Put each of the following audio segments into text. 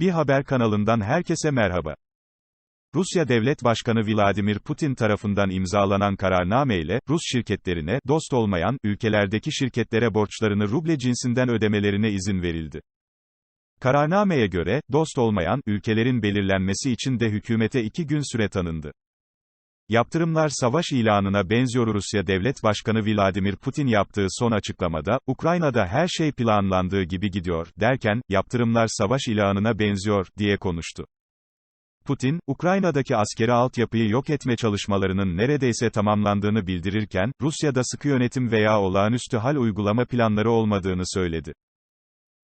Bir haber kanalından herkese merhaba. Rusya Devlet Başkanı Vladimir Putin tarafından imzalanan kararname ile, Rus şirketlerine, dost olmayan, ülkelerdeki şirketlere borçlarını ruble cinsinden ödemelerine izin verildi. Kararnameye göre, dost olmayan, ülkelerin belirlenmesi için de hükümete iki gün süre tanındı. Yaptırımlar savaş ilanına benziyor Rusya Devlet Başkanı Vladimir Putin yaptığı son açıklamada, Ukrayna'da her şey planlandığı gibi gidiyor, derken, yaptırımlar savaş ilanına benziyor, diye konuştu. Putin, Ukrayna'daki askeri altyapıyı yok etme çalışmalarının neredeyse tamamlandığını bildirirken, Rusya'da sıkı yönetim veya olağanüstü hal uygulama planları olmadığını söyledi.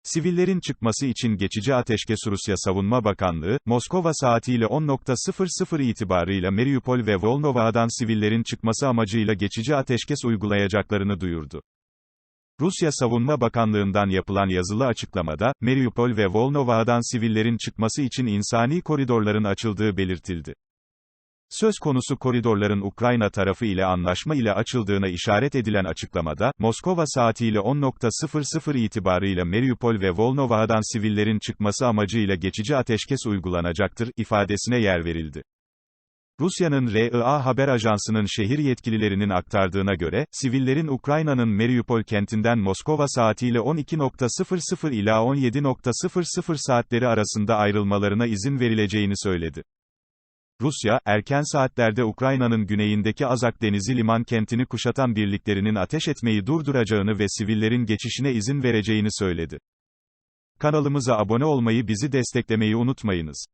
Sivillerin çıkması için geçici ateşkes Rusya Savunma Bakanlığı, Moskova saatiyle 10.00 itibarıyla Mariupol ve Volnova'dan sivillerin çıkması amacıyla geçici ateşkes uygulayacaklarını duyurdu. Rusya Savunma Bakanlığı'ndan yapılan yazılı açıklamada, Mariupol ve Volnova'dan sivillerin çıkması için insani koridorların açıldığı belirtildi. Söz konusu koridorların Ukrayna tarafı ile anlaşma ile açıldığına işaret edilen açıklamada, Moskova saatiyle 10.00 itibarıyla Mariupol ve Volnova'dan sivillerin çıkması amacıyla geçici ateşkes uygulanacaktır, ifadesine yer verildi. Rusya'nın RIA haber ajansının şehir yetkililerinin aktardığına göre, sivillerin Ukrayna'nın Mariupol kentinden Moskova saatiyle 12.00 ila 17.00 saatleri arasında ayrılmalarına izin verileceğini söyledi. Rusya, erken saatlerde Ukrayna'nın güneyindeki Azak Denizi liman kentini kuşatan birliklerinin ateş etmeyi durduracağını ve sivillerin geçişine izin vereceğini söyledi. Kanalımıza abone olmayı bizi desteklemeyi unutmayınız.